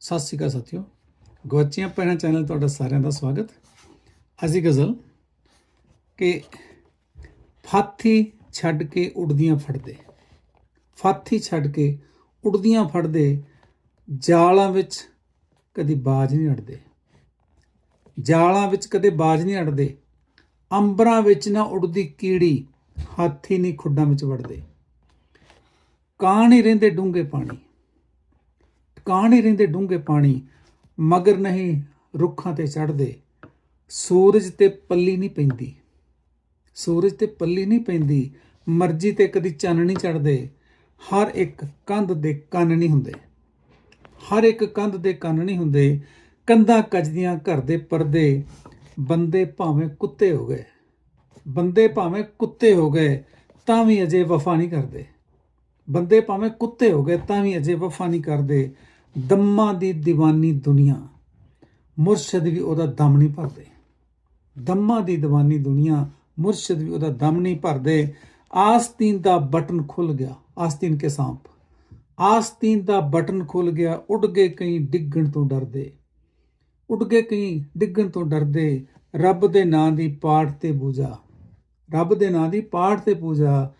ਸਤਿ ਸ਼੍ਰੀ ਅਕਾਲ ਸਾਥੀਓ। ਗਵਾਚੀਆਂ ਪੈਣਾ ਚੈਨਲ ਤੁਹਾਡਾ ਸਾਰਿਆਂ ਦਾ ਸਵਾਗਤ। ਅੱਜ ਦੀ ਗਜ਼ਲ ਕਿ ਫਾਥੀ ਛੱਡ ਕੇ ਉੜਦੀਆਂ ਫੜਦੇ। ਫਾਥੀ ਛੱਡ ਕੇ ਉੜਦੀਆਂ ਫੜਦੇ, ਜਾਲਾਂ ਵਿੱਚ ਕਦੀ ਬਾਜ ਨਹੀਂ ਅੜਦੇ। ਜਾਲਾਂ ਵਿੱਚ ਕਦੇ ਬਾਜ ਨਹੀਂ ਅੜਦੇ। ਅੰਬਰਾਂ ਵਿੱਚ ਨਾ ਉੜਦੀ ਕੀੜੀ, ਹਾਥੀ ਨਹੀਂ ਖੁੱਡਾਂ ਵਿੱਚ ਵੜਦੇ। ਕਾਂ ਨਹੀਂ ਰਹਿੰਦੇ ਡੂੰਘੇ ਪਾਣੀ। ਕਾਂ ਨਹੀਂ ਰਹਿੰਦੇ ਡੂੰਘੇ ਪਾਣੀ, ਮਗਰ ਨਹੀਂ ਰੁੱਖਾਂ ਤੇ ਚੜਦੇ ਸੂਰਜ ਤੇ ਪੱਲੀ ਨਹੀਂ ਪੈਂਦੀ। ਸੂਰਜ ਤੇ ਪੱਲੀ ਨਹੀਂ ਪੈਂਦੀ, ਮਰਜ਼ੀ ਤੇ ਕਦੀ ਚੰਨ ਨਹੀਂ ਚੜਦੇ ਹਰ ਇੱਕ ਕੰਧ ਦੇ ਕੰਨ ਨਹੀਂ ਹੁੰਦੇ। ਹਰ ਇੱਕ ਕੰਧ ਦੇ ਕੰਨ ਨਹੀਂ ਹੁੰਦੇ। ਕੰਧਾਂ ਕੱਜਦੀਆਂ ਘਰ ਦੇ ਪਰਦੇ। ਬੰਦੇ ਭਾਵੇਂ ਕੁੱਤੇ ਹੋ ਗਏ। ਬੰਦੇ ਭਾਵੇਂ ਕੁੱਤੇ ਹੋ ਗਏ, ਤਾਂ ਵੀ ਅਜੇ ਵਫਾ ਨਹੀਂ ਕਰਦੇ। ਬੰਦੇ ਭਾਵੇਂ ਕੁੱਤੇ ਹੋ ਗਏ, ਤਾਂ ਵੀ ਅਜੇ ਵਫਾ ਨਹੀਂ ਕਰਦੇ। ਦੰਮਾਂ ਦੀ ਦੀਵਾਨੀ ਦੁਨੀਆ। ਮੁਰਸ਼ਿਦ ਵੀ ਉਹਦਾ ਦਮ ਨਹੀਂ ਭਰਦੇ। ਦਮਾਂ ਦੀ ਦੀਵਾਨੀ ਦੁਨੀਆ, ਮੁਰਸ਼ਿਦ ਵੀ ਉਹਦਾ ਦਮ ਨਹੀਂ ਭਰਦੇ। ਆਸਤੀਨ ਦਾ ਬਟਨ ਖੁੱਲ ਗਿਆ, ਆਸਤੀਨ ਕੇ ਸਾਂਪ। ਆਸਤੀਨ ਦਾ ਬਟਨ ਖੁੱਲ ਗਿਆ, ਉੱਡ ਗਏ ਕਈ ਡਿੱਗਣ ਤੋਂ ਡਰਦੇ। ਉੱਡ ਗਏ ਕਈ ਡਿੱਗਣ ਤੋਂ ਡਰਦੇ, ਰੱਬ ਦੇ ਨਾਂ ਦੀ ਪਾਠ ਤੇ ਪੂਜਾ। ਰੱਬ ਦੇ ਨਾਂ ਦੀ ਪਾਠ ਤੇ ਪੂਜਾ,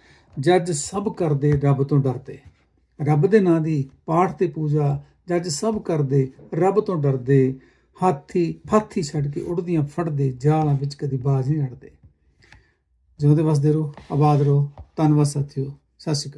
ਜੱਜ ਸਭ ਕਰਦੇ ਰੱਬ ਤੋਂ ਡਰਦੇ। ਰੱਬ ਦੇ ਨਾਂ ਦੀ ਪਾਠ ਤੇ ਪੂਜਾ ਜੱਜ ਸਭ ਕਰਦੇ, ਰੱਬ ਤੋਂ ਡਰਦੇ, ਹਾਥੀ, ਫਾਥੀ ਛੱਡ ਕੇ ਉੜਦੀਆਂ ਫੜਦੇ, ਜਾਲਾਂ ਵਿੱਚ ਕਦੀ ਬਾਜ਼ ਨਹੀਂ ਅੜਦੇ। ਜਿਉਂਦੇ ਵਸਦੇ ਰਹੋ, ਆਬਾਦ ਰਹੋ। ਧੰਨਵਾਦ ਸਾਥੀਓ। ਸਤਿ ਸ਼੍ਰੀ ਅਕਾਲ।